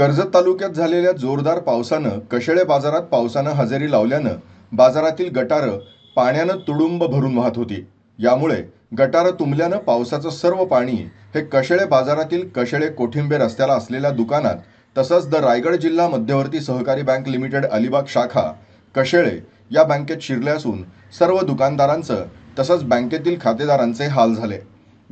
कर्जत तालुक्यात झालेल्या जोरदार पावसानं कशेळे बाजारात पावसानं हजेरी लावल्यानं बाजारातील गटारं पाण्यानं तुडुंब भरून वाहत होती. यामुळे गटारं तुंबल्यानं पावसाचं सर्व पाणी हे कशेळे बाजारातील कशेळे कोठिंबे रस्त्याला असलेल्या दुकानात तसंच द रायगड जिल्हा मध्यवर्ती सहकारी बँक लिमिटेड अलिबाग शाखा कशेळे या बँकेत शिरले असून सर्व दुकानदारांचं तसंच बँकेतील खातेदारांचे हाल झाले.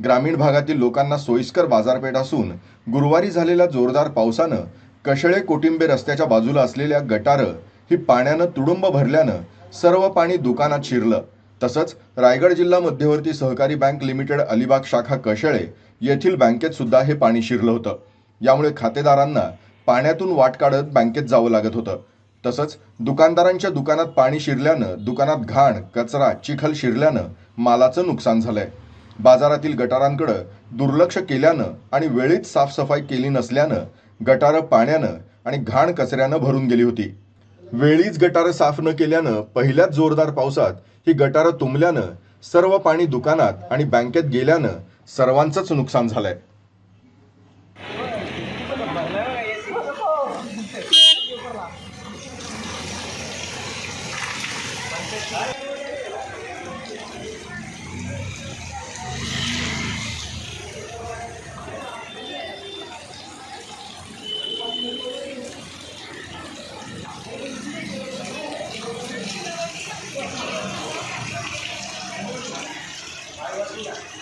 ग्रामीण भागातील लोकांना सोयीस्कर बाजारपेठ असून गुरुवारी झालेल्या जोरदार पावसानं कशळे कोटिंबे रस्त्याच्या बाजूला असलेल्या गटारं ही पाण्यानं तुडुंब भरल्यानं सर्व पाणी दुकानात शिरलं. तसंच रायगड जिल्हा मध्यवर्ती सहकारी बँक लिमिटेड अलिबाग शाखा कशळे येथील बँकेत सुद्धा हे पाणी शिरलं होतं. यामुळे खातेदारांना पाण्यातून वाट काढत बँकेत जावं लागत होतं. तसंच दुकानदारांच्या दुकानात पाणी शिरल्यानं दुकानात घाण कचरा चिखल शिरल्यानं मालाचं नुकसान झालंय. बाजारातील गटारांकडं दुर्लक्ष केल्यानं आणि वेळीच साफसफाई केली नसल्यानं गटारं पाण्यानं आणि घाण कचऱ्यानं भरून गेली होती. वेळीच गटारं साफ न केल्यानं पहिल्याच जोरदार पावसात ही गटारं तुंबल्यानं सर्व पाणी दुकानात आणि बँकेत गेल्यानं सर्वांचंच नुकसान झालंय. Iya.